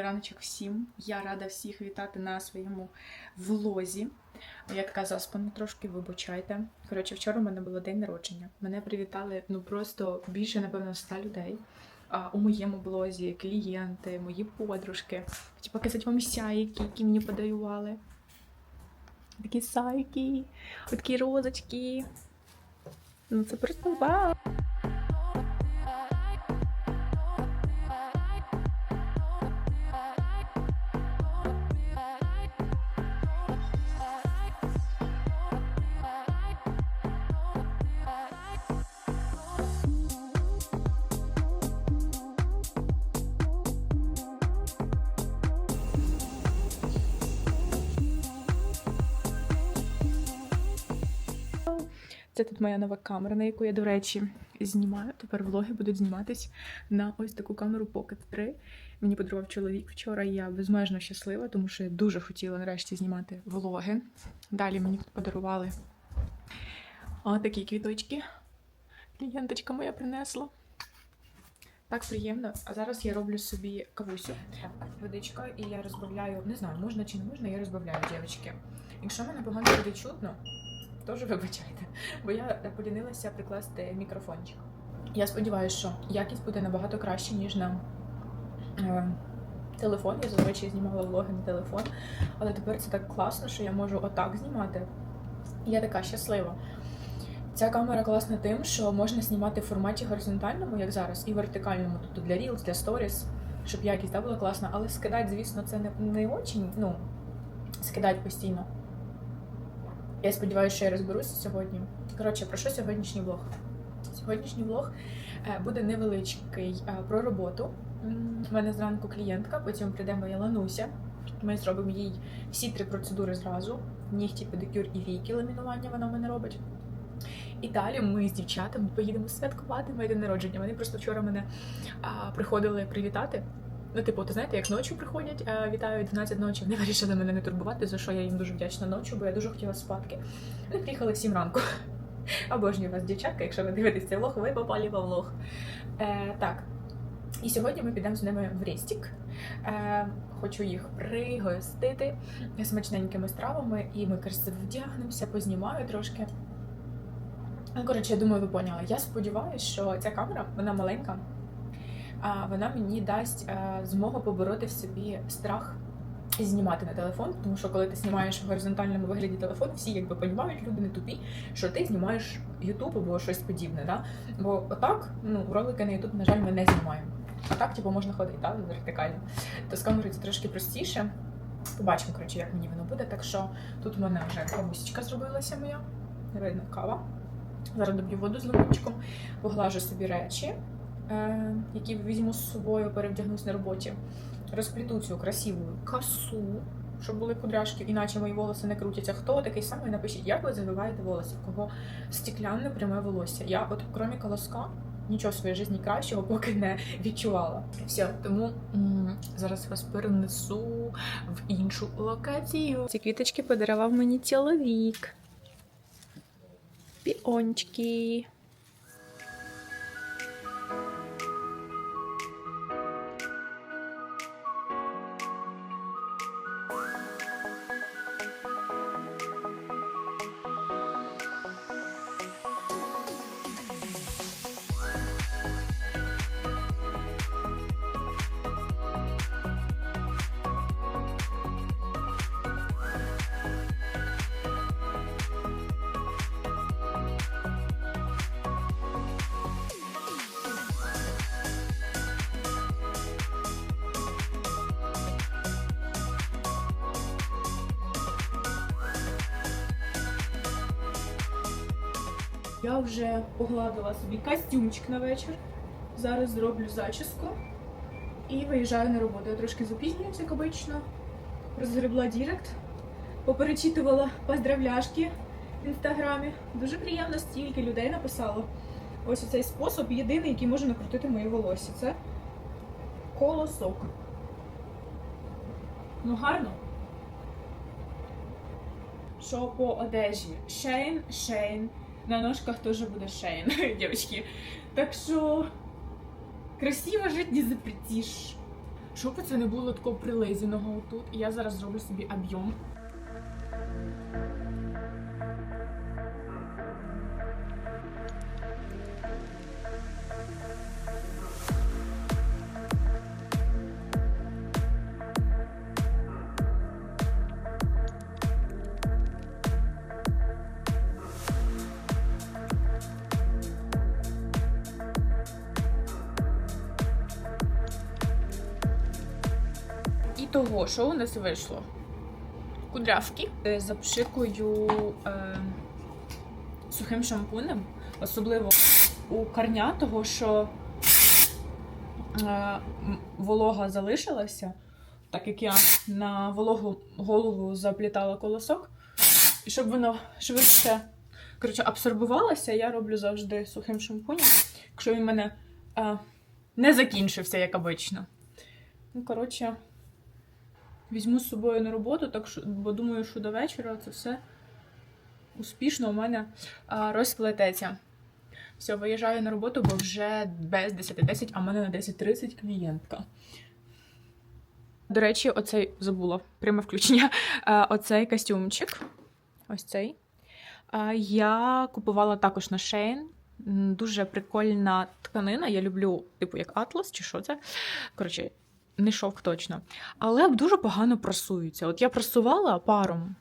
Раночок всім. Я рада всіх вітати на своєму влозі. Я така заспана трошки, вибачайте. Коротше, вчора у мене було день народження. Мене привітали ну просто більше, напевно, ста людей. У моєму блозі клієнти, мої подружки. Хочу показати вам сяйки, які мені подарували. Такі сайки, такі розочки. Ну це просто вау! Це тут моя нова камера, на яку я, до речі, знімаю. Тепер влоги будуть зніматись на ось таку камеру Pocket 3. Мені подарував чоловік вчора, я безмежно щаслива, тому що я дуже хотіла нарешті знімати влоги. Далі мені подарували такі квіточки. Клієнточка моя принесла. Так приємно. А зараз я роблю собі кавусю. Водичка, і я розбавляю, не знаю, можна чи не можна, я розбавляю, дівчатки. Якщо мене погано буде чутно, Тож вибачайте, бо я полінилася прикласти мікрофончик. Я сподіваюся, що якість буде набагато краще, ніж на е, телефон. Я зазвичай знімала влоги на телефон, але тепер це так класно, що я можу отак знімати. Я така щаслива. Ця камера класна тим, що можна знімати в форматі горизонтальному, як зараз, і вертикальному, тобто для Reels, для Stories, щоб якість да, була класна. Але скидати, звісно, це не, не очень, ну, скидати постійно. Я сподіваюся, що я розберуся сьогодні. Коротше, про що сьогоднішній влог? Сьогоднішній влог е, буде невеличкий е, про роботу. У мене зранку клієнтка, потім прийде моя лануся. Ми зробимо їй всі три процедури зразу: нігті, педикюр і війки ламінування вона в мене робить. І далі ми з дівчатами поїдемо святкувати моє день народження. Вони просто вчора мене приходили привітати. Ну, типу, ти знаєте, як ночі приходять, а вітаю 12 ночі. Вони вирішили мене не турбувати, за що я їм дуже вдячна ночі, бо я дуже хотіла спадки. Вони приїхали в 7 ранку. Обожнюю вас, дівчатка, якщо ви дивитесь цей влог, ви попали в влог. Е, Так. І сьогодні ми підемо з ними в Рестік. Е, Хочу їх пригостити смачненькими стравами, і ми красиво вдягнемося, познімаю трошки. Ну, коротше, я думаю, ви поняли. Я сподіваюся, що ця камера, вона маленька вона мені дасть е, змогу побороти в собі страх і знімати на телефон, тому що коли ти знімаєш в горизонтальному вигляді телефон, всі якби розуміють, люди не тупі, що ти знімаєш Ютуб або щось подібне. Да? Бо отак, ну, ролики на Ютуб, на жаль, ми не знімаємо. А так, типу, можна ходити да, вертикально. То з камерою це трошки простіше. Побачимо, коротше, як мені воно буде. Так що тут в мене вже кавусечка зробилася моя. Видно кава. Зараз доб'ю воду з лимончиком, поглажу собі речі. Е, які візьму з собою, перевдягнусь на роботі. Розпліту цю красиву косу, щоб були кудряшки, іначе мої волоси не крутяться. Хто такий самий? Напишіть, як ви завиваєте волосся, в кого стеклянне пряме волосся. Я, от крім колоска, нічого в своїй житті кращого поки не відчувала. Все, тому м зараз вас перенесу в іншу локацію. Ці квіточки подарував мені чоловік. Піончики. Я вже погладила собі костюмчик на вечір. Зараз зроблю зачіску і виїжджаю на роботу. Я трошки запізнююся, як обично. Розгребла Дірект, поперечитувала поздравляшки в інстаграмі. Дуже приємно, стільки людей написало. Ось цей спосіб єдиний, який може накрутити моє волосся. Це колосок. Ну, гарно. Що по одежі? Шейн, шейн. На ножках тоже буде шейн, девочки. Так що красиво жить не запретишь. Щоб це не було такого прилизаного тут, і я зараз зроблю собі об'єм. Того, що у нас вийшло? Кудрявки. Е, Запшикую е, сухим шампунем, особливо у корня, того, що е, волога залишилася, так як я на вологу голову заплітала колосок. І щоб воно швидше коротше, абсорбувалося, я роблю завжди сухим шампунем, якщо він в мене е, не закінчився, як обично. Ну, коротше. Візьму з собою на роботу, так що, бо думаю, що до вечора це все успішно у мене розплететься. Все, виїжджаю на роботу, бо вже без 10.10, а в мене на 10.30 клієнтка. До речі, оцей забула пряме включення. Оцей костюмчик. Ось цей. Я купувала також на. М, Дуже прикольна тканина. Я люблю, типу, як атлас, чи що це. Коротше, не шовк точно. Але дуже погано прасується. От я прасувала паром,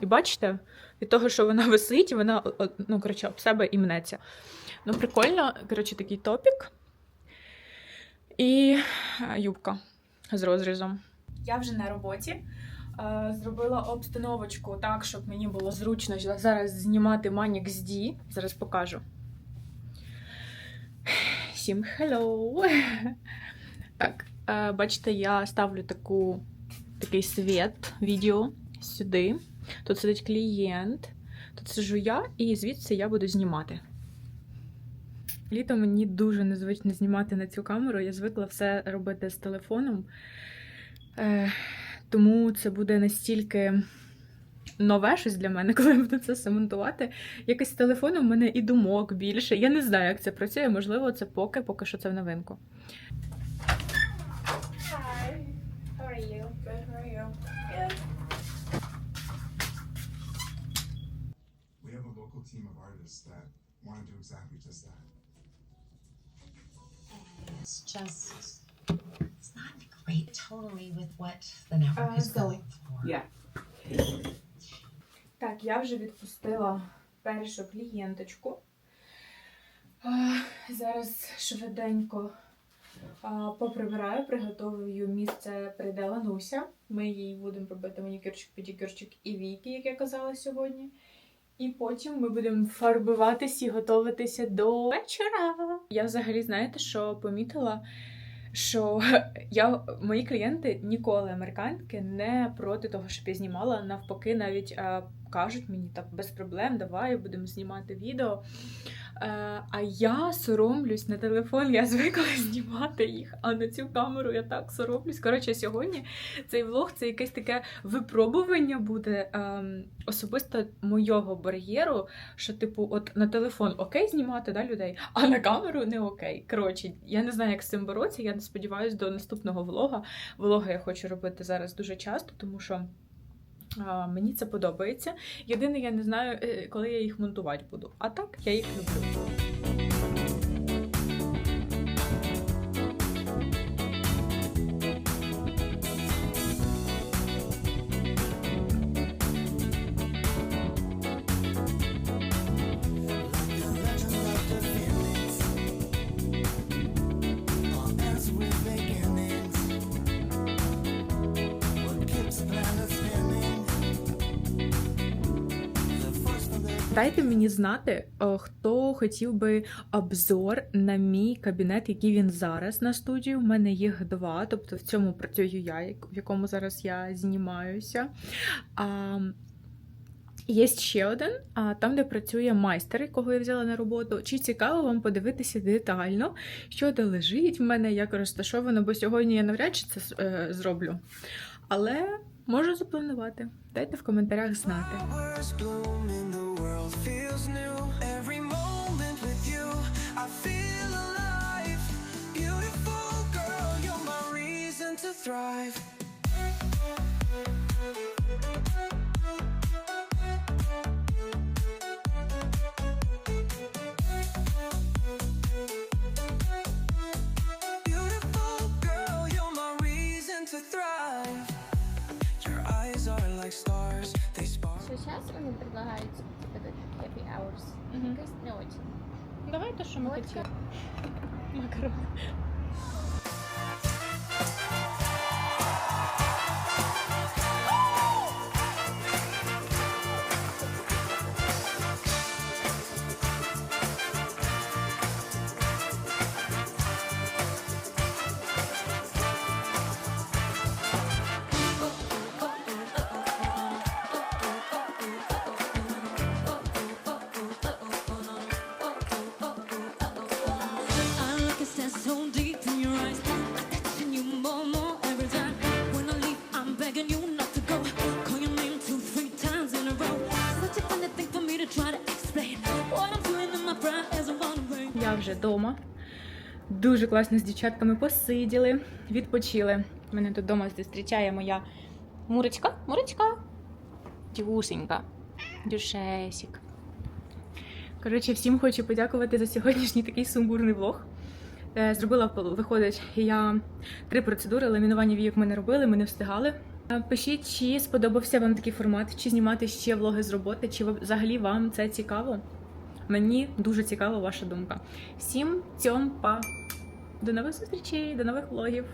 і бачите, від того, що вона висить, вона ну, коротше, об себе і мнеться. Ну, прикольно, коротше, такий топік і е, юбка з розрізом. Я вже на роботі. Е, Зробила обстановочку так, щоб мені було зручно зараз знімати Манік з Ді. Зараз покажу. Всім hello! Так, бачите, я ставлю таку, такий світ відео сюди. Тут сидить клієнт, тут сижу я, і звідси я буду знімати. Літом мені дуже незвично знімати на цю камеру. Я звикла все робити з телефоном. Е, тому це буде настільки нове щось для мене, коли я буду це все монтувати. Якось з телефоном в мене і думок більше. Я не знаю, як це працює. Можливо, це поки, поки що це в новинку. Good, how are you? Good. We have a local team of artists that want to do exactly just that. It's just, it's not great totally with what the network Uh, is so- going for. yeah. Так, я вже відпустила першу клієнточку. А, Зараз швиденько а, поприбираю, приготовую місце прийде Лануся. Ми їй будемо робити манікюрчик, педикюрчик і віки, як я казала сьогодні. І потім ми будемо фарбуватись і готуватися до вечора. Я взагалі, знаєте, що помітила, що я, мої клієнти ніколи американки не проти того, щоб я знімала. Навпаки, навіть е, кажуть мені так без проблем, давай будемо знімати відео. Е, а я соромлюсь на телефон, я звикла знімати їх, а на цю камеру я так соромлюсь. Коротше, сьогодні цей влог це якесь таке випробування буде ем, особисто мойого бар'єру, що, типу, от на телефон окей знімати да, людей, а на камеру не окей. Коротше, я не знаю, як з цим боротися. Я сподіваюся, до наступного влога. Влоги я хочу робити зараз дуже часто, тому що. Мені це подобається. Єдине, я не знаю, е, коли я їх монтувати буду. А так я їх люблю. Дайте мені знати, е, хто хотів би обзор на мій кабінет, який він зараз на студії. У мене їх два, тобто в цьому працюю я, в якому зараз я знімаюся. А, Є ще один, там, де працює майстер, якого я взяла на роботу. Чи цікаво вам подивитися детально, що де лежить в мене, як розташовано, бо сьогодні я навряд чи це е, зроблю. Але можу запланувати. Дайте в коментарях знати. Feels new. Every moment with you, I feel alive. Beautiful girl, you're my reason to thrive. Beautiful girl, you're hours. Мгм. Якось не очень. Давай то що ми хотіли. Макарон. Вже вдома. Дуже класно з дівчатками посиділи, відпочили. Мене тут вдома зустрічає моя мурочка. Мурочка. Дюшенька. Дюшесік. Коротше, всім хочу подякувати за сьогоднішній такий сумбурний влог. Е, Зробила, виходить, я три процедури ламінування війок ми не робили, ми не встигали. Е, Пишіть, чи сподобався вам такий формат, чи знімати ще влоги з роботи, чи взагалі вам це цікаво. Мені дуже цікава ваша думка. Всім цьом па! До нових зустрічей, до нових влогів!